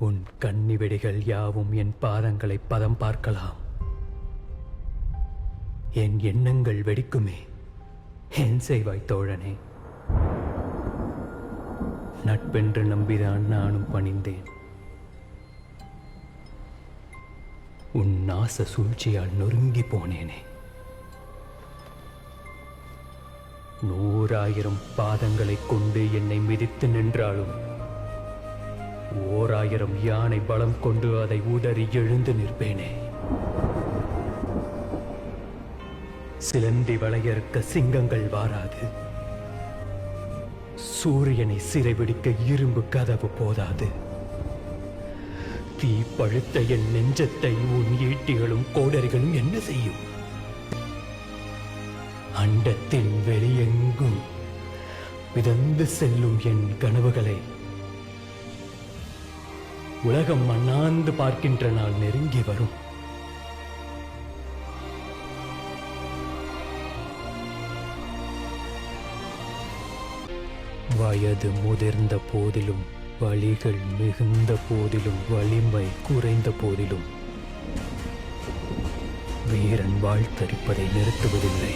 உன் கன்னிவெடிகள் யாவும் என் பாதங்களை பதம் பார்க்கலாம். என் எண்ணங்கள் வெடிக்குமே. என் செய்வாய் தோழனே. நட்பென்று நம்பிதான் நானும் பணிந்தேன். உன் நாச சூழ்ச்சியால் நொறுங்கி போனேனே. நூறாயிரம் பாதங்களைக் கொண்டு என்னை மிதித்து நின்றாலும் ஓராயிரம் யானை பலம் கொண்டு அதை உதறி எழுந்து நிற்பேனே. சிலந்தி வளையறுக்க சிங்கங்கள் வாராது. சூரியனை சிறைபிடிக்க இரும்பு கதவு போதாது. தீ பழுத்த என் நெஞ்சத்தை உன் ஈட்டிகளும் கோடரிகளும் என்ன செய்யும்? அண்டத்தின் வெளியெங்கும் மிதந்து செல்லும் என் கனவுகளை உலகம் மண்ணாந்து பார்க்கின்ற நாள் நெருங்கி வரும். வயது முதிர்ந்த போதிலும் வலிகள் மிகுந்த போதிலும் வலிமை குறைந்த போதிலும். வீரன் வாழ்த்தரிப்பதை நிறுத்துவதில்லை.